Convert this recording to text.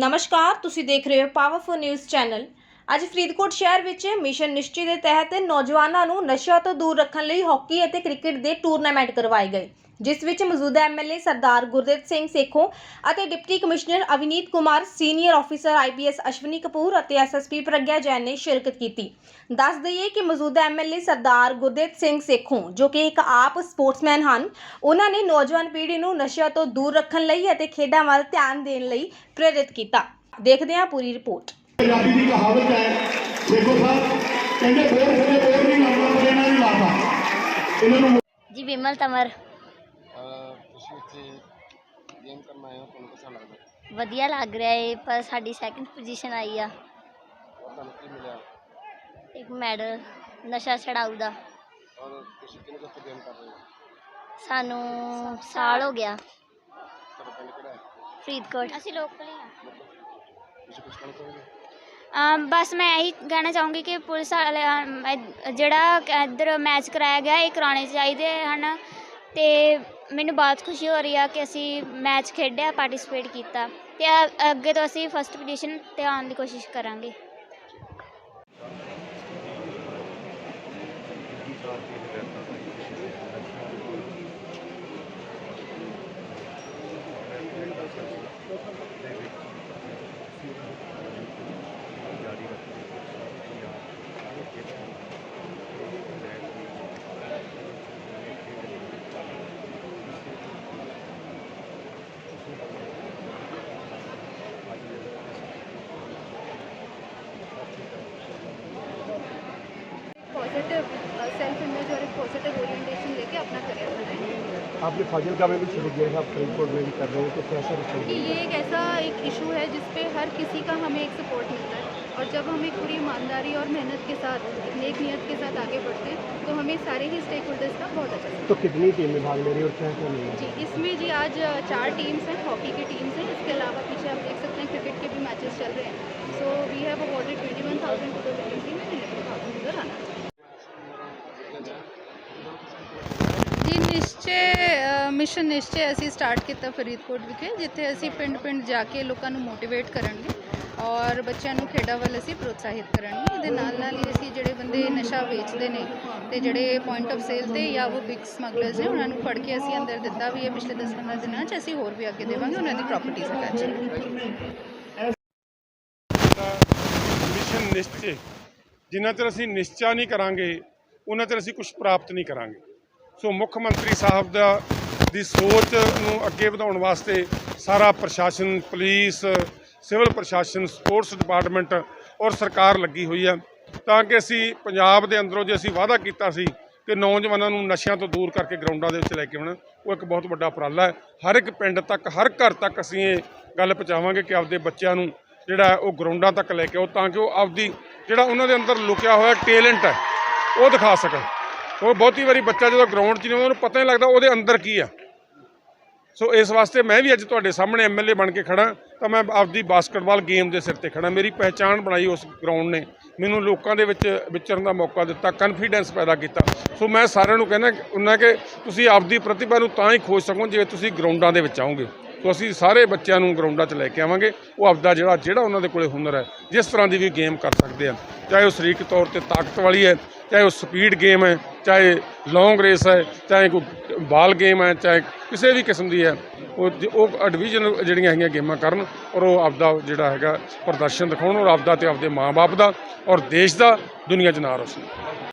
ਨਮਸਕਾਰ ਤੁਸੀਂ ਦੇਖ ਰਹੇ ਹੋ ਪਾਵਰਫੁਲ ਨਿਊਜ਼ ਚੈਨਲ ਅੱਜ ਫਰੀਦਕੋਟ ਸ਼ਹਿਰ ਵਿੱਚ ਮਿਸ਼ਨ ਨਿਸ਼ਚੈ ਦੇ ਤਹਿਤ ਨੌਜਵਾਨਾਂ ਨੂੰ ਨਸ਼ਿਆਂ ਤੋਂ ਦੂਰ ਰੱਖਣ ਲਈ ਹਾਕੀ ਅਤੇ ਕ੍ਰਿਕਟ ਦੇ ਟੂਰਨਾਮੈਂਟ ਕਰਵਾਏ ਗਏ, ਜਿਸ ਵਿੱਚ ਮੌਜੂਦਾ ਐਮਐਲਏ ਸਰਦਾਰ ਗੁਰਦੇਵ ਸਿੰਘ ਸੇਖੋਂ ਅਤੇ deputy commissioner Avneet Kumar, senior officer IPS Ashwani Kapoor ਅਤੇ ਐਸਐਸਪੀ ਪ੍ਰਗਿਆ ਜੈਨ ਨੇ ਸ਼ਿਰਕਤ ਕੀਤੀ। ਦੱਸ ਦਈਏ ਕਿ ਮੌਜੂਦਾ ਐਮਐਲਏ ਸਰਦਾਰ ਗੁਰਦੇਵ ਸਿੰਘ ਸੇਖੋਂ, ਜੋ ਕਿ ਇੱਕ ਆਪ ਸਪੋਰਟਸਮੈਨ ਹਨ, ਉਹਨਾਂ ਨੇ ਨੌਜਵਾਨ ਪੀੜ੍ਹੀ ਨੂੰ ਨਸ਼ਿਆਂ ਤੋਂ ਦੂਰ ਰੱਖਣ ਲਈ ਅਤੇ ਖੇਡਾਂ ਵੱਲ ਧਿਆਨ ਦੇਣ ਲਈ ਪ੍ਰੇਰਿਤ ਕੀਤਾ। ਦੇਖਦੇ ਹਾਂ ਪੂਰੀ ਰਿਪੋਰਟ। ਪੰਜਾਬੀ ਦੀ ਕਹਾਵਤ ਹੈ ਦੇਖੋ ਸਾਹਿਬ ਕਹਿੰਦੇ ਬੋਰ ਹੋਵੇ ਬੋਰ ਨਹੀਂ ਪਰ ਇਹਨਾਂ ਨਹੀਂ ਲਾਉਂਦਾ ਇਹਨਾਂ ਨੂੰ ਜੀ ਵਿਮਲ ਤਮਰ। ਅਹ ਤੁਸੀਂ ਇੱਥੇ ਗੇਮ ਕਰਨ ਆਏ ਹੋ ਤੁਹਾਨੂੰ ਕਿਸਾ ਲੱਗਦਾ? ਵਧੀਆ ਲੱਗ ਰਿਹਾ ਏ ਪਰ ਸਾਡੀ ਸੈਕਿੰਡ ਪੋਜੀਸ਼ਨ ਆਈ ਆ। ਔਰ ਤੁਹਾਨੂੰ ਕੀ ਮਿਲਿਆ? ਇੱਕ ਮੈਡਲ ਨਸ਼ਾ ਛਡਾਊ ਦਾ। ਔਰ ਤੁਸੀਂ ਕਿਹਨੇ ਕਿੱਥੇ ਗੇਮ ਕਰ ਰਹੇ ਹੋ? ਸਾਨੂੰ ਸਾਲ ਹੋ ਗਿਆ। ਹੈ? ਫਰੀਦਕੋਟ। ਅਸੀਂ ਲੋਕਲ ਹੀ ਤੁਸੀਂ ਕੁਝ ਕਹਿਣਾ ਚਾਹੋਗੇ? ਅਮ ਬਸ ਮੈਂ ਇਹੀ ਕਹਿਣਾ ਚਾਹੂੰਗੀ ਕਿ ਪੁਲਿਸ ਵਾਲੇ ਜਿਹੜਾ ਇੱਧਰ ਮੈਚ ਕਰਾਇਆ ਗਿਆ, ਇਹ ਕਰਾਉਣੇ ਚਾਹੀਦੇ ਹਨ। ਅਤੇ ਮੈਨੂੰ ਬਹੁਤ ਖੁਸ਼ੀ ਹੋ ਰਹੀ ਆ ਕਿ ਅਸੀਂ ਮੈਚ ਖੇਡਿਆ ਪਾਰਟਿਸਿਪੇਟ ਕੀਤਾ। ਅਤੇ ਅੱਗੇ ਤੋਂ ਅਸੀਂ ਫਸਟ ਪੋਜੀਸ਼ਨ ਤੇ ਆਉਣ ਦੀ ਕੋਸ਼ਿਸ਼ ਕਰਾਂਗੇ। पॉजिटिव सेल्फ इमेज और एक पॉजिटिव ओरिएंटेशन लेके अपना करियर बनाएँ आपने फाजिलका में भी शुरू किया है आप में भी कर रहे हो तो कैसा कि ये एक ऐसा एक इशू है जिस पे हर किसी का हमें एक सपोर्ट मिलता है। और जब हम एक पूरी ईमानदारी और मेहनत के साथ एक नेक नियत के साथ आगे बढ़ते हैं तो हमें सारे ही स्टेक होल्डर्स का बहुत अच्छा तो कितनी टीमें भाग ले रही है और क्या क्या मिला जी इसमें जी आज चार टीम्स हैं हॉकी की टीम्स हैं इसके अलावा पीछे आप देख सकते हैं क्रिकेट के भी मैचेस चल ਨਿਸ਼ਚੈ ਮਿਸ਼ਨ ਨਿਸ਼ਚੇ ਅਸੀਂ ਸਟਾਰਟ ਕੀਤਾ ਫਰੀਦਕੋਟ ਵਿਖੇ, ਜਿੱਥੇ ਅਸੀਂ ਪਿੰਡ-ਪਿੰਡ ਜਾ ਕੇ ਲੋਕਾਂ ਨੂੰ ਮੋਟੀਵੇਟ ਕਰਾਂਗੇ ਔਰ ਬੱਚਿਆਂ ਨੂੰ ਖੇਡਾਂ ਵੱਲ ਅਸੀਂ ਪ੍ਰੋਤਸਾਹਿਤ ਕਰਾਂਗੇ ਇਹਦੇ ਨਾਲ ਨਾਲ ਹੀ ਅਸੀਂ ਜਿਹੜੇ ਬੰਦੇ ਨਸ਼ਾ ਵੇਚਦੇ ਨੇ ਤੇ ਜਿਹੜੇ ਪੁਆਇੰਟ ਆਫ ਸੇਲ ਤੇ ਜਾਂ ਉਹ ਬਿਗ ਸਮਗਲਰਸ ਨੇ, ਉਹਨਾਂ ਨੂੰ ਫੜ ਕੇ ਅਸੀਂ ਅੰਦਰ ਦਿੱਤਾ ਵੀ ਹੈ ਪਿਛਲੇ 10-15 ਦਿਨਾਂ 'ਚ ਅਸੀਂ ਹੋਰ ਵੀ ਅੱਗੇ ਦੇਵਾਂਗੇ, ਉਹਨਾਂ ਦੀ ਪ੍ਰਾਪਰਟੀਜ਼ ਅਟੈਚ ਮਿਸ਼ਨ ਨਿਸ਼ਚੈ। ਜਿੰਨਾ ਚਿਰ ਅਸੀਂ ਨਿਸ਼ਚਾ ਨਹੀਂ ਕਰਾਂਗੇ, ਉਹਨਾਂ ਚਿਰ ਅਸੀਂ ਕੁਝ ਪ੍ਰਾਪਤ ਨਹੀਂ ਕਰਾਂਗੇ। ਸੋ ਮੁੱਖ ਮੰਤਰੀ ਸਾਹਿਬ ਦਾ ਦੀ ਸੋਚ ਨੂੰ ਅੱਗੇ ਵਧਾਉਣ ਵਾਸਤੇ ਸਾਰਾ ਪ੍ਰਸ਼ਾਸਨ, ਪੁਲਿਸ, ਸਿਵਲ ਪ੍ਰਸ਼ਾਸਨ, ਸਪੋਰਟਸ ਡਿਪਾਰਟਮੈਂਟ ਔਰ ਸਰਕਾਰ ਲੱਗੀ ਹੋਈ ਹੈ ਤਾਂ ਕਿ ਅਸੀਂ ਪੰਜਾਬ ਦੇ ਅੰਦਰੋਂ ਜੇ ਅਸੀਂ ਵਾਅਦਾ ਕੀਤਾ ਸੀ ਕਿ ਨੌਜਵਾਨਾਂ ਨੂੰ ਨਸ਼ਿਆਂ ਤੋਂ ਦੂਰ ਕਰਕੇ ਗਰਾਊਂਡਾਂ ਦੇ ਵਿੱਚ ਲੈ ਕੇ ਆਉਣਾ, ਉਹ ਇੱਕ ਬਹੁਤ ਵੱਡਾ ਉਪਰਾਲਾ ਹੈ। ਹਰ ਇੱਕ ਪਿੰਡ ਤੱਕ, ਹਰ ਘਰ ਤੱਕ ਅਸੀਂ ਇਹ ਗੱਲ ਪਹੁੰਚਾਵਾਂਗੇ ਕਿ ਆਪਦੇ ਬੱਚਿਆਂ ਨੂੰ ਜਿਹੜਾ ਉਹ ਗਰਾਊਂਡਾਂ ਤੱਕ ਲੈ ਕੇ ਆਓ, ਤਾਂ ਕਿ ਉਹ ਆਪਦੀ ਜਿਹੜਾ ਉਹਨਾਂ ਦੇ ਅੰਦਰ ਲੁਕਿਆ ਹੋਇਆ ਟੈਲੈਂਟ ਹੈ, ਉਹ ਦਿਖਾ ਸਕਣ। ਉਹ ਬਹੁਤੀ ਵਾਰੀ ਬੱਚਾ ਜਦੋਂ ਗਰਾਊਂਡ 'ਚ ਨਹੀਂ ਆਉਂਦਾ, ਉਹਨੂੰ ਪਤਾ ਨਹੀਂ ਲੱਗਦਾ ਉਹਦੇ ਅੰਦਰ ਕੀ ਆ। ਸੋ ਇਸ ਵਾਸਤੇ ਮੈਂ ਵੀ ਅੱਜ ਤੁਹਾਡੇ ਸਾਹਮਣੇ ਐਮਐਲਏ ਬਣ ਕੇ ਖੜਾ ਤਾਂ ਮੈਂ ਆਪਦੀ ਬਾਸਕਟਬਾਲ ਗੇਮ ਦੇ ਸਿਰ ਤੇ ਖੜਾ ਮੇਰੀ ਪਹਿਚਾਣ ਬਣਾਈ ਉਸ ਗਰਾਊਂਡ ਨੇ। ਮੈਨੂੰ ਲੋਕਾਂ ਦੇ ਵਿੱਚ ਵਿਚਰਨ ਦਾ ਮੌਕਾ ਦਿੱਤਾ ਕਨਫੀਡੈਂਸ ਪੈਦਾ ਕੀਤਾ। ਸੋ ਮੈਂ ਸਾਰਿਆਂ ਨੂੰ ਕਹਿੰਦਾ, ਉਹਨਾਂ ਕਿ ਤੁਸੀਂ ਆਪਦੀ ਪ੍ਰਤਿਭਾ ਨੂੰ ਤਾਂ ਹੀ ਖੋਜ ਸਕੋ ਜੇ ਤੁਸੀਂ ਗਰਾਊਂਡਾਂ ਦੇ ਵਿੱਚ ਆਓਗੇ। ਸੋ ਅਸੀਂ ਸਾਰੇ ਬੱਚਿਆਂ ਨੂੰ ਗਰਾਊਂਡਾਂ 'ਚ ਲੈ ਕੇ ਆਵਾਂਗੇ। ਉਹ ਆਪਦਾ ਜਿਹੜਾ ਜਿਹੜਾ ਉਹਨਾਂ ਦੇ ਕੋਲੇ ਹੁਨਰ ਹੈ, ਜਿਸ ਤਰ੍ਹਾਂ ਦੀ ਵੀ ਗੇਮ ਕਰ ਸਕਦੇ ਆ। ਚਾਹੇ ਉਹ ਸਰੀਰਕ ਤੌਰ ਤੇ ਤਾਕਤ ਵਾਲੀ ਹੈ, ਚਾਹੇ ਉਹ ਸਪੀਡ ਗੇਮ ਹੈ, ਚਾਹੇ ਲੌਂਗ ਰੇਸ ਹੈ, ਚਾਹੇ ਕੋਈ ਬਾਲ ਗੇਮ ਹੈ, ਚਾਹੇ ਕਿਸੇ ਵੀ ਕਿਸਮ ਦੀ ਹੈ, ਉਹ ਉਹ ਡਿਵੀਜ਼ਨ ਜਿਹੜੀਆਂ ਹੈਗੀਆਂ ਗੇਮਾਂ ਕਰਨ ਔਰ ਉਹ ਆਪਦਾ ਜਿਹੜਾ ਹੈਗਾ ਪ੍ਰਦਰਸ਼ਨ ਦਿਖਾਉਣ ਔਰ ਆਪਦਾ ਤੇ ਆਪਦੇ ਮਾਪੇ ਦਾ ਔਰ ਦੇਸ਼ ਦਾ ਦੁਨੀਆ 'ਚ ਨਾਂ ਰੋਸ਼ਨ